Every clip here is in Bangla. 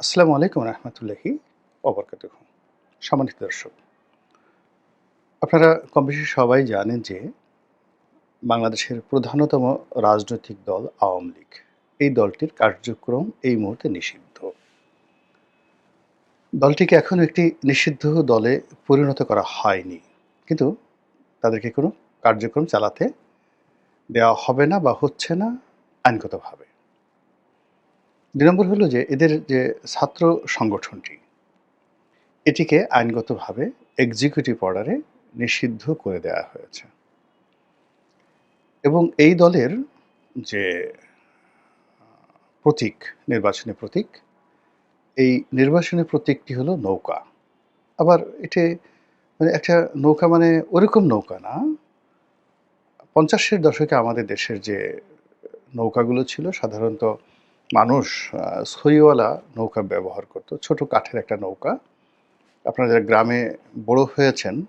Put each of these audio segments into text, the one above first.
আসসালামু আলাইকুম রহমতুল্লাহি অবরকাত সম্মানিত দর্শক, আপনারা কম বেশি সবাই জানেন যে বাংলাদেশের প্রধানতম রাজনৈতিক দল আওয়ামী লীগ। এই দলটির কার্যক্রম এই মুহূর্তে নিষিদ্ধ। দলটিকে এখনও একটি নিষিদ্ধ দলে পরিণত করা হয়নি। কিন্তু তাদেরকে কোনো কার্যক্রম চালাতে দেওয়া হবে না বা হচ্ছে না আইনগতভাবে। দুই নম্বর হলো যে এদের যে ছাত্র সংগঠনটি, এটিকে আইনগতভাবে এক্সিকিউটিভ অর্ডারে নিষিদ্ধ করে দেওয়া হয়েছে। এবং এই দলের যে প্রতীক, নির্বাচনী প্রতীক, এই নির্বাচনী প্রতীকটি হলো নৌকা। আবার এটি মানে একটা নৌকা মানে ওরকম নৌকা না। পঞ্চাশের দশকে আমাদের দেশের যে নৌকাগুলো ছিল, সাধারণত মানুষ সইওয়ালা নৌকা ব্যবহার করত, ছোট কাঠের একটা নৌকা। আপনারা যারা গ্রামে বড় হয়েছেন,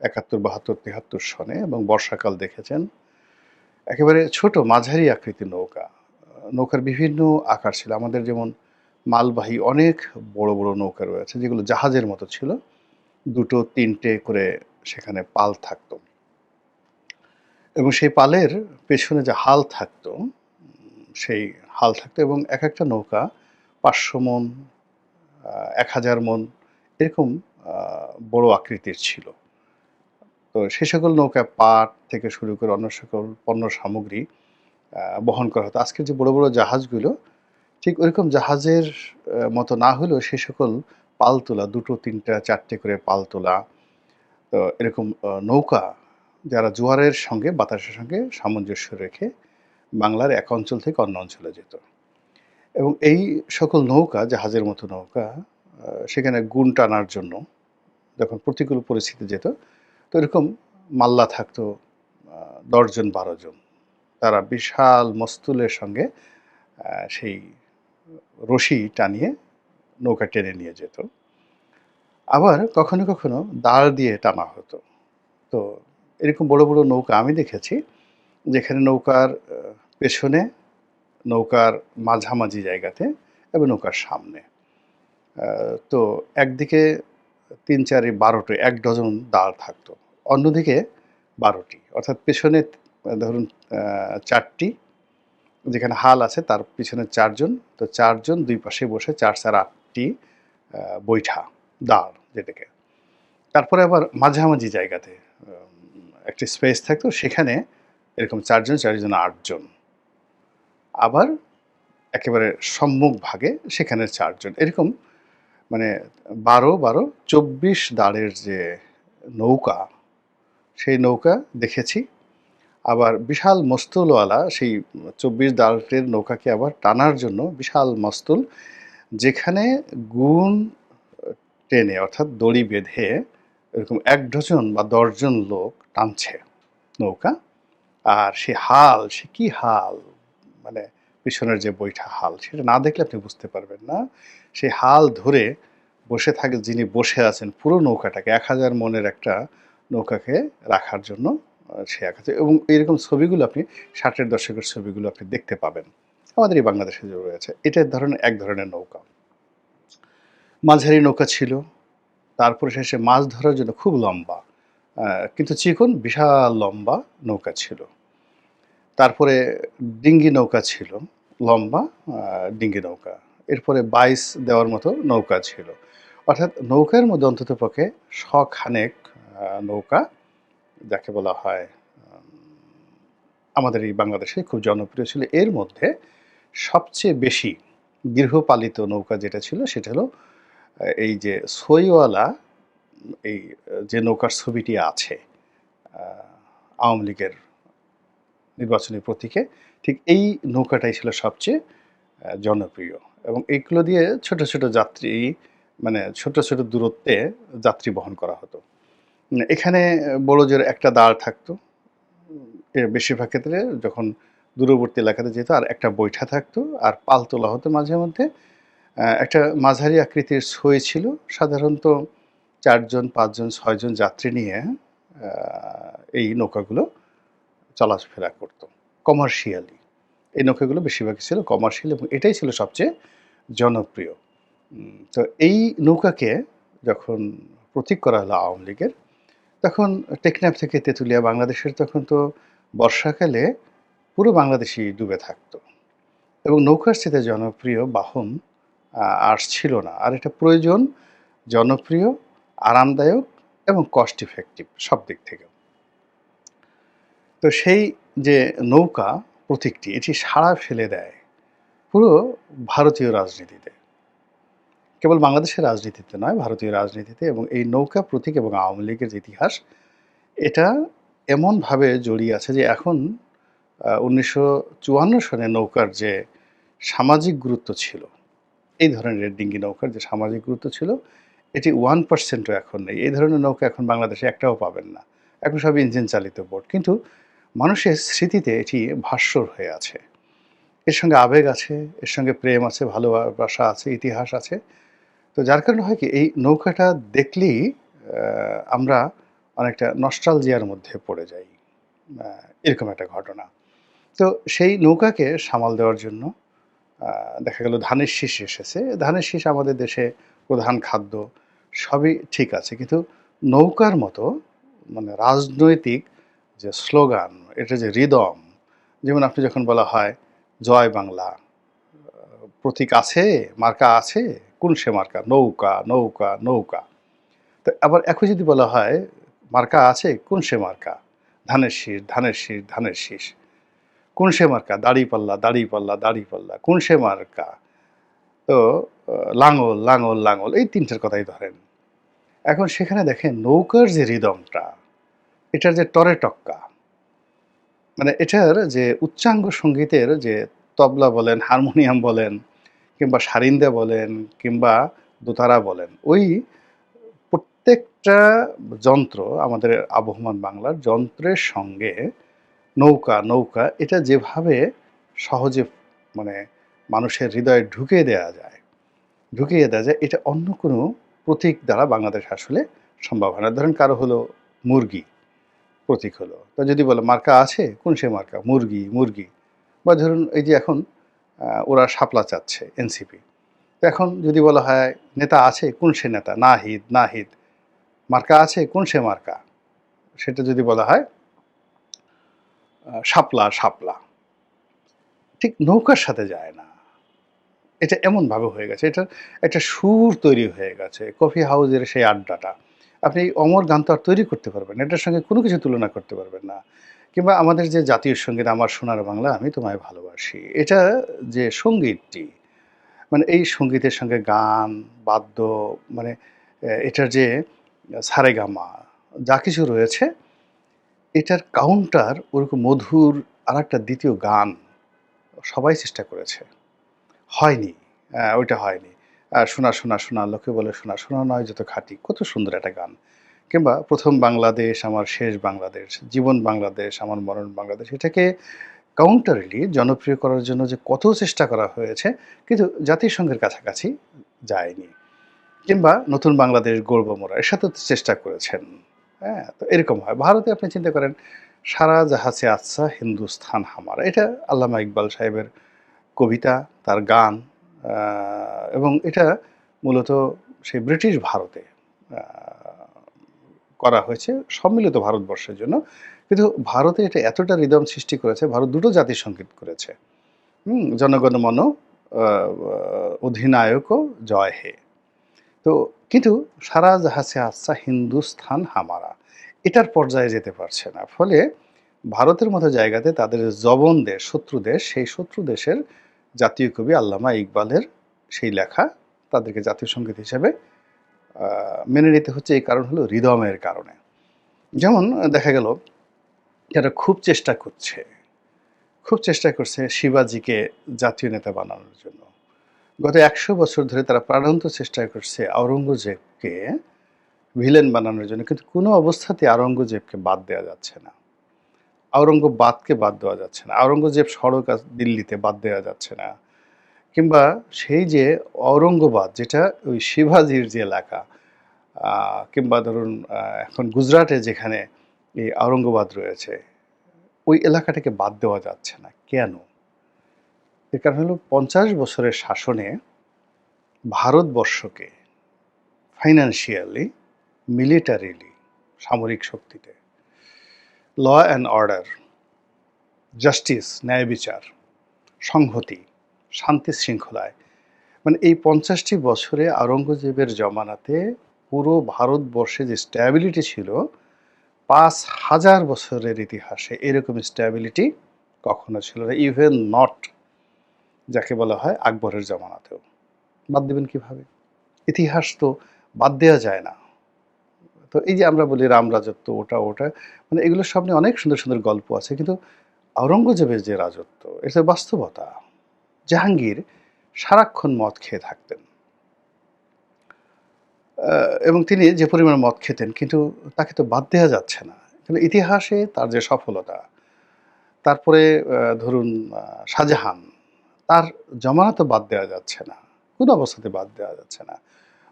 একাত্তর, বাহাত্তর, তিহাত্তর সনে এবং বর্ষাকাল দেখেছেন, একেবারে ছোট মাঝারি আকৃতির নৌকা। নৌকার বিভিন্ন আকার ছিল। আমাদের যেমন মালবাহী অনেক বড় বড় নৌকা রয়েছে, যেগুলো জাহাজের মতো ছিল। দুটো, তিনটে করে সেখানে পাল থাকতো। এবং সেই পালের পেছনে যে হাল থাকতো, সেই হাল থাকতো এবং এক একটা নৌকা পাঁচশো মন এক হাজার মন এরকম বড় আকৃতির ছিল। তো সে সকল নৌকা পাট থেকে শুরু করে অন্য সকল পণ্য সামগ্রী বহন করা হতো। আজকের যে বড় বড় জাহাজগুলো, ঠিক ওইরকম জাহাজের মতো না হলেও সে সকল পাল তোলা, দুটো, তিনটা, চারটে করে পাল তোলা, তো এরকম নৌকা যারা জোয়ারের সঙ্গে, বাতাসের সঙ্গে সামঞ্জস্য রেখে বাংলার এক অঞ্চল থেকে অন্য অঞ্চলে যেত। এবং এই সকল নৌকা, জাহাজের মতো নৌকা সেখানে গুণ টানার জন্য যখন প্রতিকূল পরিস্থিতি যেত, তো এরকম মাল্লা থাকতো দশজন, বারো জন। তারা বিশাল মস্তুলের সঙ্গে সেই রশি টানিয়ে নৌকা টেনে নিয়ে যেত। আবার কখনো কখনো দাঁড় দিয়ে টানা হতো। তো এরকম বড় বড় নৌকা আমি দেখেছি, যেখানে নৌকার পেছনে নৌকার মাঝামাঝি জায়গাতে এবং নৌকার সামনে। তো একদিকে তিন চারি বারোটি, এক ডজন দাঁড় থাকতো। অন্যদিকে বারোটি, অর্থাৎ পেছনে, ধরুন চারটি, যেখানে হাল আছে তার পিছনে চারজন। তো চারজন দুই পাশে বসে চার চার আটটি বৈঠা, দাঁড় যেটাকে। তারপরে আবার মাঝামাঝি জায়গাতে একটি স্পেস থাকতো। সেখানে এরকম চারজন চারজন, আটজন আবার একেবারে সম্মুখ ভাগে সেখানে চারজন। এরকম মানে বারো বারো চব্বিশ দাঁড়ের যে নৌকা, সেই নৌকা দেখেছি। আবার বিশাল মস্তুলওয়ালা সেই চব্বিশ দাঁড়ের নৌকাকে আবার টানার জন্য বিশাল মস্তুল, যেখানে গুণ টেনে অর্থাৎ দড়ি বেঁধে এরকম এক ডজন বা দশজন লোক টানছে নৌকা। আর সে হাল, সে কি হাল? মানে পিছনের যে বৈঠা হাল, সেটা না দেখলে আপনি বুঝতে পারবেন না। সেই হাল ধরে বসে থাকে, যিনি বসে আছেন, পুরো নৌকাটাকে, এক হাজার মনের একটা নৌকাকে রাখার জন্য সে এক হাজার, এবং এইরকম ছবিগুলো আপনি, ষাটের দশকের ছবিগুলো আপনি দেখতে পাবেন। আমাদের এই বাংলাদেশে যে রয়েছে, এটা ধরনের, এক ধরনের নৌকা। মাঝারি নৌকা ছিল, তারপরে শেষে মাছ ধরার জন্য খুব লম্বা কিন্তু চিকন, বিশাল লম্বা নৌকা ছিল। তারপরে ডিঙ্গি নৌকা ছিল, লম্বা ডিঙ্গি নৌকা। এরপরে বাইস দেওয়ার মতো নৌকা ছিল। অর্থাৎ নৌকার মধ্যে অন্তত পক্ষে শখানেক নৌকা যাকে বলা হয় আমাদের এই বাংলাদেশে খুব জনপ্রিয় ছিল। এর মধ্যে সবচেয়ে বেশি গৃহপালিত নৌকা যেটা ছিল সেটা হলো এই যে সইওয়ালা, এই যে নৌকার ছবিটি আছে আওয়ামী লীগের নির্বাচনী প্রতীকে, ঠিক এই নৌকাটাই ছিল সবচেয়ে জনপ্রিয়। এবং এইগুলো দিয়ে ছোট ছোট যাত্রী মানে ছোট ছোট দূরত্বে যাত্রী বহন করা হতো। এখানে বড় জোর একটা দাঁড় থাকতো। বেশিরভাগ ক্ষেত্রে যখন দূরবর্তী এলাকাতে যেত, আর একটা বৈঠা থাকতো, আর পাল তোলা হতো মাঝে মধ্যে। একটা মাঝারি আকৃতির ছই ছিল। সাধারণত চারজন, পাঁচজন, ছয়জন যাত্রী নিয়ে এই নৌকাগুলো চলাফেরা করতো কমার্শিয়ালি এই নৌকাগুলো বেশিরভাগই ছিল কমার্শিয়াল এবং এটাই ছিল সবচেয়ে জনপ্রিয়। তো এই নৌকাকে যখন প্রতীক করা হলো আওয়ামী লীগের, তখন টেকনাফ থেকে তেঁতুলিয়া বাংলাদেশের তখন তো বর্ষাকালে পুরো বাংলাদেশই ডুবে থাকতো। এবং নৌকার সাথে জনপ্রিয় বাহন আর ছিল না। আর এটা প্রয়োজন, জনপ্রিয়, আরামদায়ক এবং কস্ট ইফেক্টিভ সব দিক থেকে তো সেই যে নৌকা প্রতীকটি, এটি সাড়া ফেলে দেয় পুরো ভারতীয় রাজনীতিতে। কেবল বাংলাদেশের রাজনীতিতে নয়, ভারতীয় রাজনীতিতে এবং এই নৌকা প্রতীক এবং আওয়ামী লীগের ইতিহাস, এটা এমনভাবে জড়িয়ে আছে যে এখন উনিশশো চুয়ান্ন সনে নৌকার যে সামাজিক গুরুত্ব ছিল, এই ধরনের ডিঙ্গি নৌকার যে সামাজিক গুরুত্ব ছিল, এটি ওয়ান পার্সেন্টও এখন নেই। এই ধরনের নৌকা এখন বাংলাদেশে একটাও পাবেন না। এখন সব ইঞ্জিন চালিত বোট। কিন্তু মানুষের স্মৃতিতে এটি ভাস্বর হয়ে আছে। এর সঙ্গে আবেগ আছে, এর সঙ্গে প্রেম আছে, ভালোবাসা আছে, ইতিহাস আছে। তো যার কারণে হয় কি, এই নৌকাটা দেখলেই আমরা অনেকটা নস্টালজিয়ার মধ্যে পড়ে যাই। এরকম একটা ঘটনা। তো সেই নৌকাকে সামাল দেওয়ার জন্য দেখা গেল ধানের শীষ এসেছে। ধানের শীষ আমাদের দেশে প্রধান খাদ্য, সবই ঠিক আছে। কিন্তু নৌকার মতো মানে রাজনৈতিক যে স্লোগান, এটা যে রিদম, যেমন আপনি যখন বলা হয়, জয় বাংলা প্রতীক আছে, মার্কা আছে, কোন সে মার্কা? নৌকা নৌকা নৌকা। তো আবার একই যদি বলা হয়, মার্কা আছে, কোন সে মার্কা? ধানের শীষ ধানের শীষ ধানের শীষ। কোন সে মার্কা? দাড়ি পাল্লা দাড়ি পাল্লা দাড়ি পাল্লা। কোন সে মার্কা? তো, লাঙল লাঙল লাঙল, এই তিনটার কথাই ধরেন। এখন সেখানে দেখেন নৌকার যে রিদমটা এটার যে টরে টক্কা মানে এটার যে উচ্চাঙ্গ সঙ্গীতের যে তবলা বলেন, হারমোনিয়াম বলেন, কিংবা সারিন্দা বলেন, কিংবা দোতারা বলেন, ওই প্রত্যেকটা যন্ত্র আমাদের আবহমান বাংলার যন্ত্রের সঙ্গে নৌকা নৌকা, এটা যেভাবে সহজে মানে মানুষের হৃদয়ে ঢুকিয়ে দেওয়া যায়, ঢুকিয়ে দেওয়া যায়, এটা অন্য কোনো প্রতীক দ্বারা বাংলাদেশ আসলে সম্ভব হয় না। ধরেন কারও হলো মুরগি প্রতীক হলো। তা যদি বলে মার্কা আছে? কোন সে মার্কা? মুরগি মুরগি। বা ধরুন এই যে এখন ওরা শাপলা চাচ্ছে এনসিপি এখন যদি বলা হয় নেতা আছে? কোন সে নেতা? নাহিদ নাহিদ। মার্কা আছে? কোন সে মার্কা? সেটা যদি বলা হয় শাপলা শাপলা। ঠিক নৌকার সাথে যায় না। এটা এমনভাবে হয়ে গেছে। এটা, একটা সুর তৈরি হয়ে গেছে। কফি হাউসের সেই আড্ডাটা। আপনি অমর গান তো আর তৈরি করতে পারবেন এটার সঙ্গে কোনো কিছু তুলনা করতে পারবেন না। কিংবা আমাদের যে জাতীয় সংগীত আমার সোনার বাংলা আমি তোমায় ভালোবাসি। এটা যে সঙ্গীতটি মানে এই সঙ্গীতের সঙ্গে গান বাদ্য মানে এটার যে সারেগামা যা কিছু রয়েছে এটার কাউন্টার ওরকম মধুর আর একটা দ্বিতীয় গান সবাই চেষ্টা করেছে। হয়নি আহ, ওইটা হয়নি। শোনা শোনা শোনা, লোকে বলে শোনা শোনা নয় যত খাঁটি। কত সুন্দর একটা গান। কিংবা প্রথম বাংলাদেশ, আমার শেষ বাংলাদেশ, জীবন বাংলাদেশ, আমার মরণ বাংলাদেশ, এটাকে কাউন্টারলি জনপ্রিয় করার জন্য যে কত চেষ্টা করা হয়েছে, কিন্তু জাতিসংঘের কাছাকাছি যায়নি। কিংবা নতুন বাংলাদেশ গর্ব মোরা, এর সাথে চেষ্টা করেছেন। হ্যাঁ তো এরকম হয়। ভারতে আপনি চিন্তা করেন, সারা জাহাজে আচ্ছা হিন্দুস্থান হামারা। এটা আল্লামা ইকবাল সাহেবের কবিতা, তার গান এবং এটা মূলত সেই ব্রিটিশ ভারতে করা হয়েছে সম্মিলিত ভারতবর্ষের জন্য। কিন্তু ভারতে এটা এতটা রিদম সৃষ্টি করেছে, ভারত দুটো জাতির সংগীত করেছে। হুম জনগণমন অধিনায়ক, জয় হে। তো কিন্তু সারা জাহাসে আচ্ছা হিন্দুস্থান হামারা। এটার পর্যায়ে যেতে পারছে না। ফলে ভারতের মতো জায়গাতে তাদের জবন দেশ, শত্রু দেশ, সেই শত্রু দেশের জাতীয় কবি আল্লামা ইকবালের সেই লেখা তাদেরকে জাতীয় সংগীত হিসেবে মেনে নিতে হচ্ছে। এই কারণ হলো রিদমের কারণে। যেমন দেখা গেল, যারা খুব চেষ্টা করছে, খুব চেষ্টা করছে শিবাজিকে জাতীয় নেতা বানানোর জন্য। গত একশো বছর ধরে তারা প্রাণান্ত চেষ্টা করছে আওরঙ্গজেবকে ভিলেন বানানোর জন্য, কিন্তু কোনো অবস্থাতে আওরঙ্গজেবকে বাদ দেওয়া যাচ্ছে না। আওরঙ্গবাদকে বাদ দেওয়া যাচ্ছে না। আওরঙ্গজেব সড়ক দিল্লিতে বাদ দেওয়া যাচ্ছে না। কিংবা সেই যে ঔরঙ্গবাদ, যেটা ওই শিবাজির যে এলাকা কিংবা ধরুন এখন গুজরাটে যেখানে এই আওরঙ্গবাদ রয়েছে, ওই এলাকাটাকে বাদ দেওয়া যাচ্ছে না। কেন? এর কারণ হলো পঞ্চাশ বছরের শাসনে ভারতবর্ষকে ফাইন্যান্সিয়ালি মিলিটারিলি সামরিক শক্তিতে ল অ্যান্ড অর্ডার জাস্টিস ন্যায় বিচার, সংহতি, শান্তি শৃঙ্খলায়। মানে এই পঞ্চাশটি বছরে আওরঙ্গজেবের জমানাতে পুরো ভারতবর্ষে যে স্ট্যাবিলিটি ছিল, পাঁচ হাজার বছরের ইতিহাসে এরকম স্ট্যাবিলিটি কখনো ছিল না ইভেন নট যাকে বলা হয় আকবরের জমানাতেও। বাদ দেবেন কীভাবে? ইতিহাস তো বাদ দেওয়া যায় না। তো এই যে আমরা বলি রাম রাজত্ব, ওটা ওটা মানে এগুলোর সামনে অনেক সুন্দর সুন্দর গল্প আছে, কিন্তু আওরঙ্গজেবের যে রাজত্ব, এটা বাস্তবতা। জাহাঙ্গীর সারাক্ষণ মদ খেয়ে থাকতেন। এবং তিনি যে পরিমাণ মদ খেতেন, কিন্তু তাকে তো বাদ দেওয়া যাচ্ছে না। কিন্তু ইতিহাসে তার যে সফলতা, তারপরে ধরুন শাহজাহান, তার জমানা তো বাদ দেওয়া যাচ্ছে না, কোনো অবস্থাতে বাদ দেওয়া যাচ্ছে না।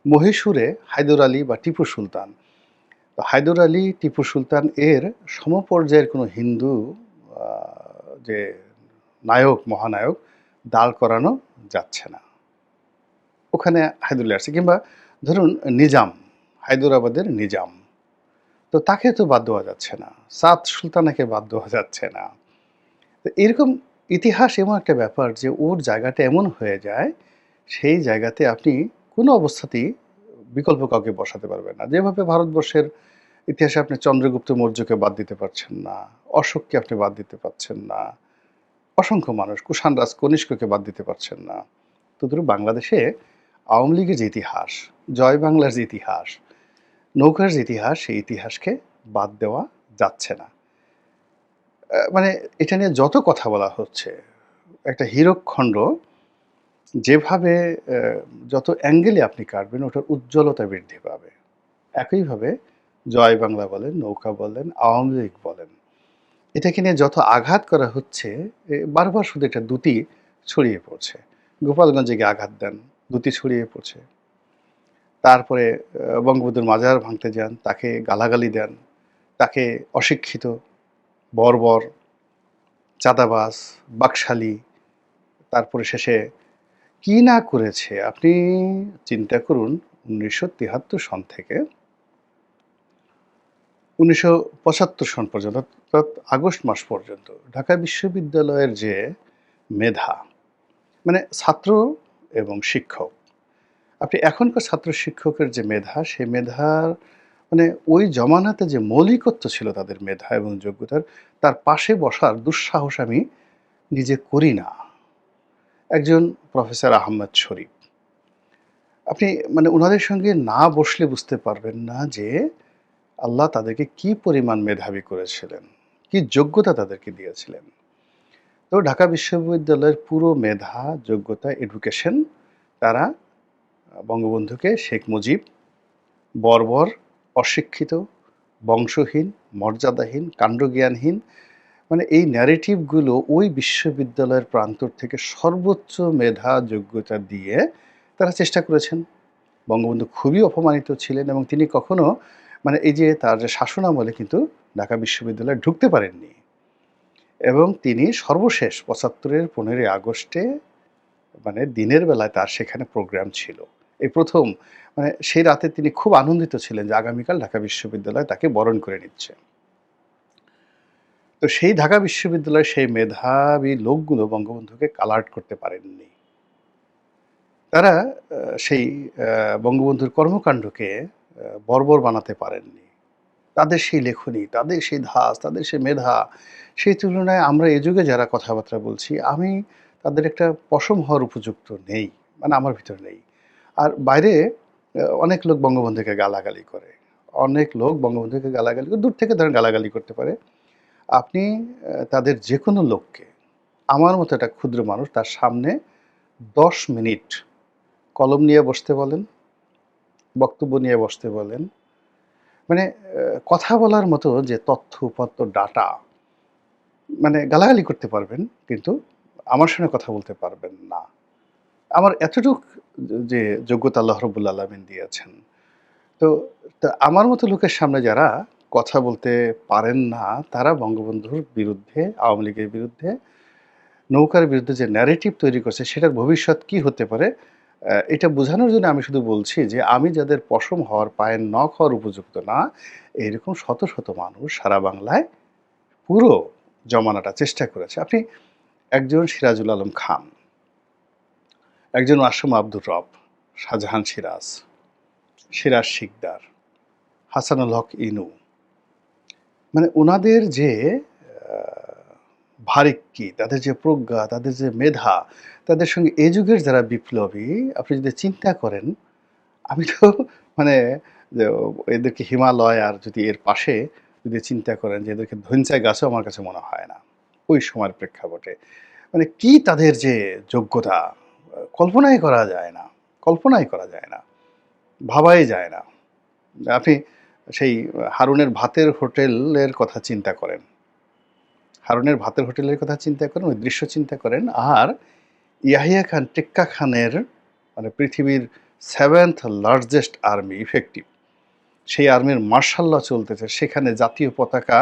মহীশূরে হায়দর আলী বা টিপু সুলতান তো হায়দর আলী টিপু সুলতান এর সমপর্যায়ের কোনো হিন্দু যে নায়ক, মহানায়ক দাঁড় করানো যাচ্ছে না। ওখানে হায়দর আলী আসছে কিংবা ধরুন নিজাম, হায়দরাবাদের নিজাম, তো তাকে তো বাদ দেওয়া যাচ্ছে না। সাত সুলতানাকে বাদ দেওয়া যাচ্ছে না। তো এরকম ইতিহাস এমন একটা ব্যাপার যে ওর জায়গাটা এমন হয়ে যায়, সেই জায়গাতে আপনি কোনো অবস্থাতেই বিকল্প কাউকে বসাতে পারবেন না। যেভাবে ভারতবর্ষের ইতিহাসে আপনি চন্দ্রগুপ্ত মৌর্যকে বাদ দিতে পারছেন না, অশোককে আপনি বাদ দিতে পারছেন না, অসংখ্য মানুষ কুষাণ রাজ কনিষ্ককে বাদ দিতে পারছেন না। তো ধরুন বাংলাদেশে আওয়ামী লীগের যে ইতিহাস, জয় বাংলার যে ইতিহাস, নৌকার যে ইতিহাস, সেই ইতিহাসকে বাদ দেওয়া যাচ্ছে না। মানে এটা নিয়ে যত কথা বলা হচ্ছে, একটা হীরকখণ্ড যেভাবে যত অ্যাঙ্গেলে আপনি কাটবেন, ওটার উজ্জ্বলতা বৃদ্ধি পাবে। একইভাবে জয় বাংলা বলেন, নৌকা বলেন, আওয়ামী লীগ বলেন। এটাকে নিয়ে যত আঘাত করা হচ্ছে বারবার শুধু এটা দুটি ছড়িয়ে পড়ছে। গোপালগঞ্জে গিয়ে আঘাত দেন, দুটি ছড়িয়ে পড়ছে। তারপরে বঙ্গবন্ধুর মাজার ভাঙতে যান, তাকে গালাগালি দেন, তাকে অশিক্ষিত, বর্বর চাঁদাবাস বাকশালী, তারপরে শেষে কি না করেছে? আপনি চিন্তা করুন, উনিশশো তিয়াত্তর সন থেকে উনিশশো পঁচাত্তর সন পর্যন্ত, অর্থাৎ আগস্ট মাস পর্যন্ত, ঢাকা বিশ্ববিদ্যালয়ের যে মেধা মানে ছাত্র এবং শিক্ষক, আপনি এখনকার ছাত্র শিক্ষকের যে মেধা, সেই মেধার মানে ওই জমানাতে যে মৌলিকত্ব ছিল তাদের মেধা এবং যোগ্যতার, তার পাশে বসার দুঃসাহস আমি নিজে করি না। একজন প্রফেসর আহমদ শরীফ, আপনি মানে ওনাদের সঙ্গে না বসলে বুঝতে পারবেন না যে আল্লাহ তাদেরকে কি পরিমাণ মেধাবী করেছিলেন? কি যোগ্যতা তাদেরকে দিয়েছিলেন? তো ঢাকা বিশ্ববিদ্যালয়ের পুরো মেধা, যোগ্যতা এডুকেশন তারা বঙ্গবন্ধুকে শেখ মুজিব, বর্বর, অশিক্ষিত, বংশহীন, মর্যাদাহীন, কাণ্ডজ্ঞানহীন মানে এই ন্যারেটিভগুলো ওই বিশ্ববিদ্যালয়ের প্রান্তর থেকে সর্বোচ্চ মেধা, যোগ্যতা দিয়ে তারা চেষ্টা করেছেন। বঙ্গবন্ধু খুবই অপমানিত ছিলেন এবং তিনি কখনো মানে এই যে তার যে শাসন আমলে কিন্তু ঢাকা বিশ্ববিদ্যালয়ে ঢুকতে পারেননি। এবং তিনি সর্বশেষ পঁচাত্তরের পনেরোই আগস্টে মানে দিনের বেলায় তার সেখানে প্রোগ্রাম ছিল। এই প্রথম মানে সেই রাতে তিনি খুব আনন্দিত ছিলেন যে আগামীকাল ঢাকা বিশ্ববিদ্যালয় তাকে বরণ করে নিচ্ছে। তো সেই ঢাকা বিশ্ববিদ্যালয়ের সেই মেধাবী লোকগুলো বঙ্গবন্ধুকে কালার্ট করতে পারেননি। তারা সেই বঙ্গবন্ধুর কর্মকাণ্ডকে বর্বর বানাতে পারেননি। তাদের সেই লেখনী, তাদের সেই ধাস তাদের সেই মেধা, সেই তুলনায় আমরা এ যুগে যারা কথাবার্তা বলছি, আমি তাদের একটা পশম হওয়ার উপযুক্ত নেই মানে আমার ভিতর নেই। আর বাইরে অনেক লোক বঙ্গবন্ধুকে গালাগালি করে। অনেক লোক বঙ্গবন্ধুকে গালাগালি করে, দূর থেকে ধরেন গালাগালি করতে পারে। আপনি তাদের যে কোনো লোককে, আমার মতো একটা ক্ষুদ্র মানুষ তার সামনে দশ মিনিট কলম নিয়ে বসতে বলেন বক্তব্য নিয়ে বসতে বলেন। মানে কথা বলার মতো যে তথ্য, উপাত্ত, ডাটা মানে গালাগালি করতে পারবেন, কিন্তু আমার সঙ্গে কথা বলতে পারবেন না। আমার এতটুক যে যোগ্যতা আল্লাহ রবুল আলমিন দিয়েছেন। তো আমার মতো লোকের সামনে যারা কথা বলতে পারেন না, তারা বঙ্গবন্ধুর বিরুদ্ধে, আওয়ামী লীগের বিরুদ্ধে, নৌকার বিরুদ্ধে যে ন্যারেটিভ তৈরি করছে, সেটার ভবিষ্যৎ কি হতে পারে এটা বোঝানোর জন্য আমি শুধু বলছি যে আমি যাদের পশম হওয়ার পায়ের নখ হওয়ার উপযুক্ত না, এরকম শত শত মানুষ সারা বাংলায় পুরো জমানাটা চেষ্টা করেছে। আপনি একজন সিরাজুল আলম খান, একজন আসম আব্দুর রব, শাহজাহান সিরাজ সিরাজ শিকদার, হাসানুল হক ইনু মানে ওনাদের যে ভারিক্কি তাদের যে প্রজ্ঞা, তাদের যে মেধা, তাদের সঙ্গে এ যুগের যারা বিপ্লবী, আপনি যদি চিন্তা করেন, আমি তো মানে এদেরকে হিমালয় আর যদি এর পাশে যদি চিন্তা করেন যে এদেরকে ধৈঞ্চায় গাছও আমার কাছে মনে হয় না, ওই সময়ের প্রেক্ষাপটে মানে কি তাদের যে যোগ্যতা, কল্পনাই করা যায় না, কল্পনাই করা যায় না, ভাবাই যায় না। আপনি সেই হারুনের ভাতের হোটেলের কথা চিন্তা করেন হারুনের ভাতের হোটেলের কথা চিন্তা করেন, ওই দৃশ্য চিন্তা করেন। আর ইয়াহিয়া খান, টেক্কা খানের মানে পৃথিবীর সেভেন্থ লার্জেস্ট আর্মি ইফেক্টিভ সেই আর্মির মার্শাল্লাহ চলতেছে। সেখানে জাতীয় পতাকা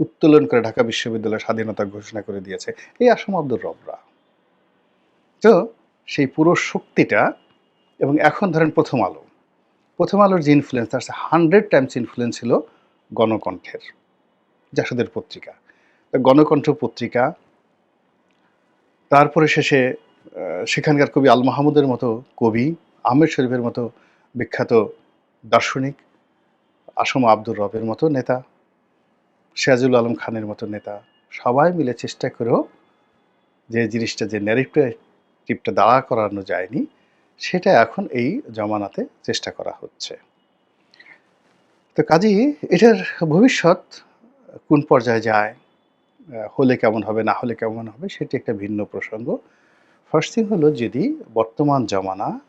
উত্তোলন করে ঢাকা বিশ্ববিদ্যালয় স্বাধীনতা ঘোষণা করে দিয়েছে। এই আসাম আব্দুর রবরা তো সেই পুরো শক্তিটা এবং এখন ধরেন প্রথম আলো। প্রথম আলোর যে ইনফ্লুয়েন্স তার হান্ড্রেড টাইমস ইনফ্লুয়েন্স ছিল গণকণ্ঠের, জাসদের পত্রিকা। গণকণ্ঠ পত্রিকা, তারপরে শেষে সেখানকার কবি আল মাহমুদের মতো কবি, আহমেদ শরীফের মতো বিখ্যাত দার্শনিক, আসম আব্দুর রবের মতো নেতা, সিরাজুল আলম খানের মতো নেতা, সবাই মিলে চেষ্টা করেও যে জিনিসটা, যে ন্যারেটিভটা দাঁড়া করানো যায়নি, সেটা এখন এই জমানাতে চেষ্টা করা হচ্ছে। তো কাজেই এটার ভবিষ্যৎ কোন পর্যায়ে যায় হলে কেমন হবে, না হলে কেমন হবে, সেটি একটা ভিন্ন প্রসঙ্গ। ফার্স্ট থিং হলো যদি বর্তমান জমানা,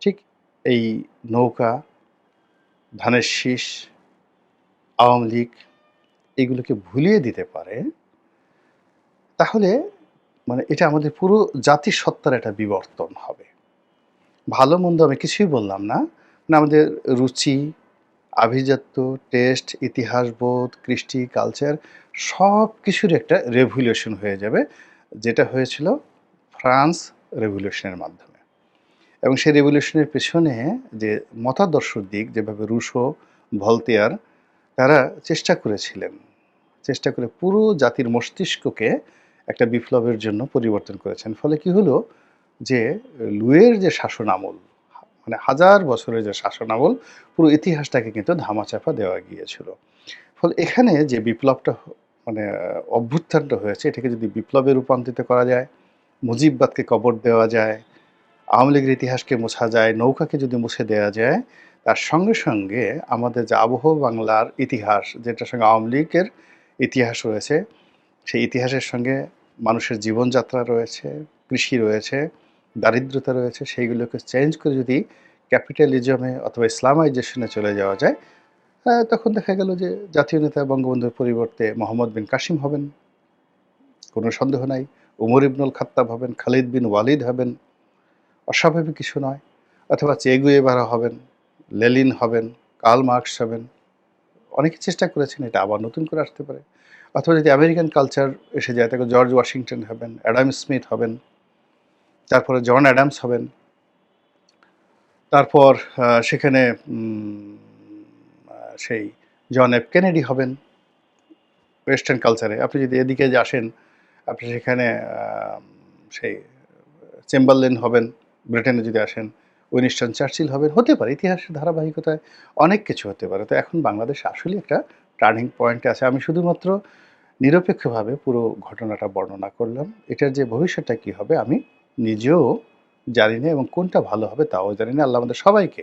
ঠিক এই নৌকা, ধানের শীষ, আওয়ামী লীগ এগুলোকে ভুলিয়ে দিতে পারে, তাহলে মানে এটা আমাদের পুরো জাতির সত্তার একটা বিবর্তন হবে। ভালো মন্দ আমি কিছুই বললাম না। মানে আমাদের রুচি, আভিজাত্য, টেস্ট ইতিহাসবোধ কৃষ্টি, কালচার সব কিছুর একটা রেভলিউশন হয়ে যাবে, যেটা হয়েছিল ফ্রান্স রেভলিউশনের মাধ্যমে। এবং সেই রেভলিউশনের পেছনে যে মতাদর্শ দিক, যেভাবে রুশো, ভলতেয়ার, তারা চেষ্টা করেছিলেন। চেষ্টা করে পুরো জাতির মস্তিষ্ককে একটা বিপ্লবের জন্য পরিবর্তন করেছেন। ফলে কি হলো যে, লুয়ের যে শাসন আমল মানে হাজার বছরের যে শাসন আমল, পুরো ইতিহাসটাকে কিন্তু ধামাচাপা দেওয়া গিয়েছিল। ফলে এখানে যে বিপ্লবটা মানে অভ্যুত্থানটা হয়েছে। এটাকে যদি বিপ্লবে রূপান্তরিত করা যায়, মুজিববাদকে কবর দেওয়া যায়, আওয়ামী লীগের ইতিহাসকে মোছা যায়, নৌকাকে যদি মুছে দেওয়া যায়, তার সঙ্গে সঙ্গে আমাদের যে আবহ বাংলার ইতিহাস, যেটার সঙ্গে আওয়ামী লীগের ইতিহাস রয়েছে, সেই ইতিহাসের সঙ্গে মানুষের জীবনযাত্রা রয়েছে, কৃষি রয়েছে, দারিদ্রতা রয়েছে, সেইগুলোকে চেঞ্জ করে যদি ক্যাপিটালিজমে অথবা ইসলামাইজেশনে চলে যাওয়া যায় তখন দেখা গেল যে জাতীয় নেতা বঙ্গবন্ধুর পরিবর্তে মোহাম্মদ বিন কাসিম হবেন। কোনো সন্দেহ নাই। উমর ইবনুল খাত্তাব হবেন, খালিদ বিন ওয়ালিদ হবেন। অস্বাভাবিক কিছু নয়। অথবা চেগুয়েবারা হবেন, লেলিন হবেন, কার্ল মার্কস হবেন। অনেকে চেষ্টা করেছেন এটা আবার নতুন করে আসতে পারে। অথবা যদি আমেরিকান কালচার এসে যায়, তাকে জর্জ ওয়াশিংটন হবেন, অ্যাডাম স্মিথ হবেন। তারপরে জন অ্যাডামস হবেন। তারপর সেখানে সেই জন এফ কেনেডি হবেন। ওয়েস্টার্ন কালচারে। আপনি যদি এদিকে আসেন, আপনি সেখানে সেই চেম্বারলেন হবেন, ব্রিটেনে যদি আসেন, উইনিস্টন চার্চিল হবেন, হতে পারে, ইতিহাসের ধারাবাহিকতায় অনেক কিছু হতে পারে। তো এখন বাংলাদেশ আসলে একটা টার্নিং পয়েন্টে আছে। আমি শুধুমাত্র নিরপেক্ষভাবে পুরো ঘটনাটা বর্ণনা করলাম। এটার যে ভবিষ্যৎটা কী হবে, আমি নিজেও জানি না এবং কোনটা ভালো হবে, তাও জানি না। আল্লাহ আমাদের সবাইকে